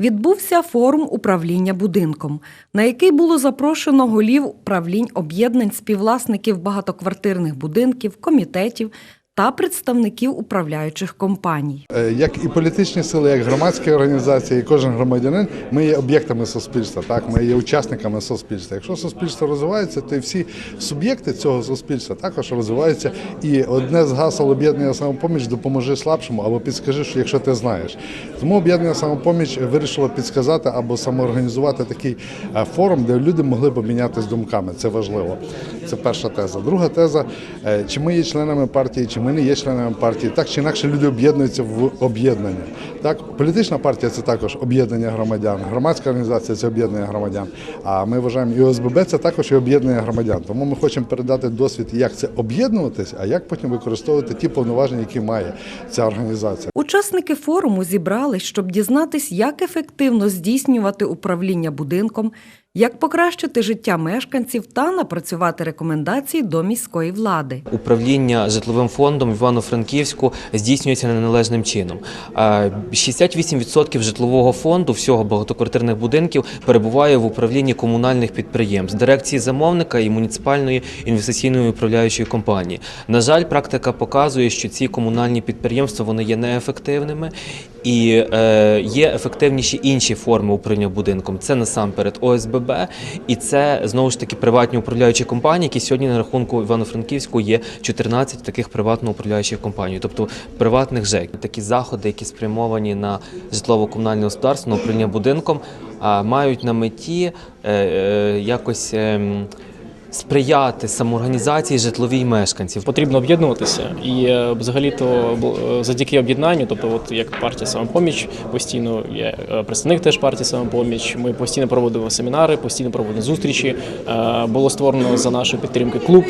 Відбувся форум управління будинком, на який було запрошено голів управлінь об'єднань співвласників багатоквартирних будинків, комітетів та представників управляючих компаній. Е, Як і політичні сили, як громадські організації, і кожен громадянин, ми є об'єктами суспільства. Так, ми є учасниками суспільства. Якщо суспільство розвивається, то і всі суб'єкти цього суспільства також розвиваються. І одне з гасел об'єднання самопоміч допоможи слабшому або підскажи, що якщо ти знаєш. Тому об'єднання самопоміч вирішило підсказати або самоорганізувати такий е, форум, де люди могли б обмінятися думками. Це важливо. Це перша теза. Друга теза: е, чи ми є членами партії, чи не є членами партії. Так чи інакше люди об'єднуються в об'єднання. Так, політична партія це також об'єднання громадян, громадська організація це об'єднання громадян. А ми вважаємо, і ОСББ це також і об'єднання громадян. Тому ми хочемо передати досвід, як це об'єднуватись, а як потім використовувати ті повноваження, які має ця організація. Учасники форуму зібрались, щоб дізнатись, як ефективно здійснювати управління будинком, як покращити життя мешканців та напрацювати рекомендації до міської влади. Управління житловим фондом Івано-Франківську здійснюється неналежним чином. Е, 68% житлового фонду всього багатоквартирних будинків перебуває в управлінні комунальних підприємств, дирекції замовника і муніципальної інвестиційної управляючої компанії. На жаль, практика показує, що ці комунальні підприємства вони є неефективними і е, є ефективніші інші форми управління будинком. Це насамперед ОСББ, і це знову ж таки приватні управляючі компанії, які сьогодні на рахунку Івано-Франківську є 14 таких приватно управляючих компаній, тобто приватних ЖЕК. Такі заходи, які спрямовані на житлово-комунальне господарство, на управління будинком, а, мають на меті е, е, якось. ем, Сприяти самоорганізації житловій мешканців. Потрібно об'єднуватися і е, взагалі-то бу- е, завдяки об'єднанню, тобто, от як партія самопоміч, постійно є е, представник теж партії самопоміч. Ми постійно проводимо семінари, постійно проводимо зустрічі. Було створено за нашої підтримки клуб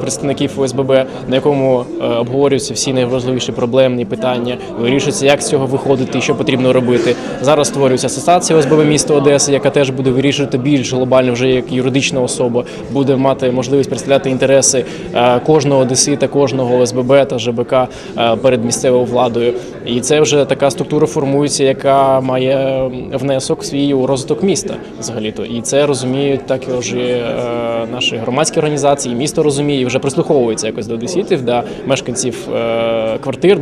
представників ОСББ, на якому обговорюються всі найважливіші проблемні питання, вирішується, як з цього виходити що потрібно робити. Зараз створюється асоціація ОСББ міста Одеси, яка теж буде вирішувати більш глобально вже як юридична особа, буде мати можливість представляти інтереси е, кожного одесита, кожного ОСББ та ЖБК е, перед місцевою владою. І це вже така структура формується, яка має внесок свій у розвиток міста взагалі-то. І це розуміють також і, е, наші громадські організації, місто розуміє, і вже прислуховується якось до одеситів, до мешканців е, квартир,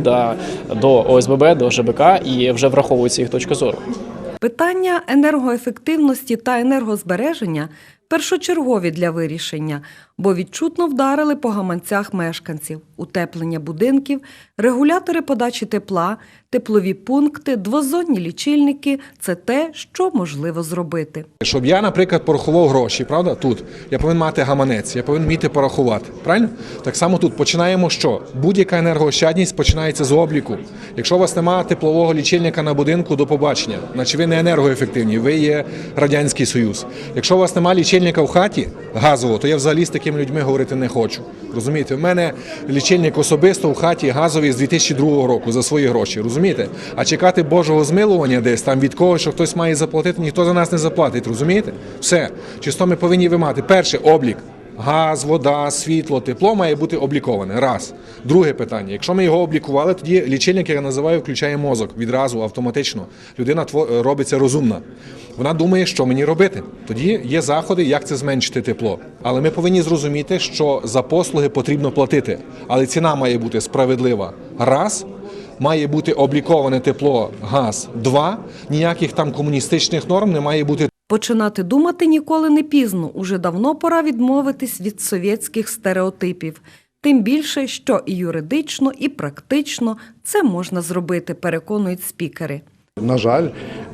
до ОСББ, до ЖБК, і вже враховується їх точка зору. Питання енергоефективності та енергозбереження першочергові для вирішення, бо відчутно вдарили по гаманцях мешканців, утеплення будинків, регулятори подачі тепла, теплові пункти, двозонні лічильники це те, що можливо зробити. Щоб я, наприклад, порахував гроші, правда? Тут я повинен мати гаманець, я повинен вміти порахувати. Правильно? Так само тут починаємо що? Будь-яка енергоощадність починається з обліку. Якщо у вас немає теплового лічильника на будинку, до побачення, значить ви не енергоефективні, ви є Радянський Союз. Якщо у вас немає лічильника в хаті газового, то я взагалі з такими людьми говорити не хочу. Розумієте, в мене лічильник особисто в хаті газовий з 2002 року за свої гроші. Розумієте? А чекати Божого змилування десь там від когось, що хтось має заплатити, ніхто за нас не заплатить. Розумієте? Все. Чисто ми повинні вимагати. Перше облік. Газ, вода, світло, тепло має бути обліковане. Раз. Друге питання. Якщо ми його облікували, тоді лічильник, я називаю, включає мозок відразу автоматично. Людина тво- робиться розумна. Вона думає, що мені робити. Тоді є заходи, як це зменшити тепло. Але ми повинні зрозуміти, що за послуги потрібно платити, але ціна має бути справедлива. Раз. Має бути обліковане тепло, газ. Два. Ніяких там комуністичних норм не має бути Починати думати ніколи не пізно. Уже давно пора відмовитись від совєтських стереотипів. Тим більше, що і юридично, і практично це можна зробити, переконують спікери. На жаль,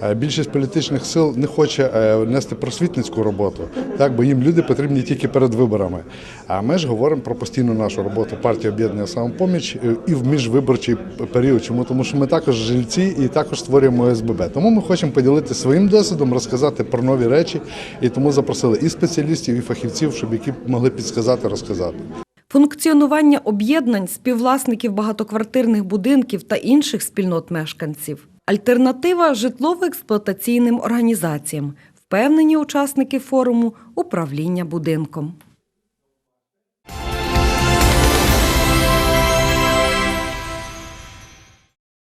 е, більшість політичних сил не хоче е, нести просвітницьку роботу, так бо їм люди потрібні тільки перед виборами. А ми ж говоримо про постійну нашу роботу партії об'єднання самопоміч і в міжвиборчий період. Чому тому, що ми також жильці і також створюємо ОСББ. Тому ми хочемо поділитися своїм досвідом, розказати про нові речі, і тому запросили і спеціалістів, і фахівців, щоб які могли підсказати, розказати. Функціонування об'єднань співвласників багатоквартирних будинків та інших спільнот мешканців. Альтернатива житлово-експлуатаційним організаціям, впевнені учасники форуму управління будинком.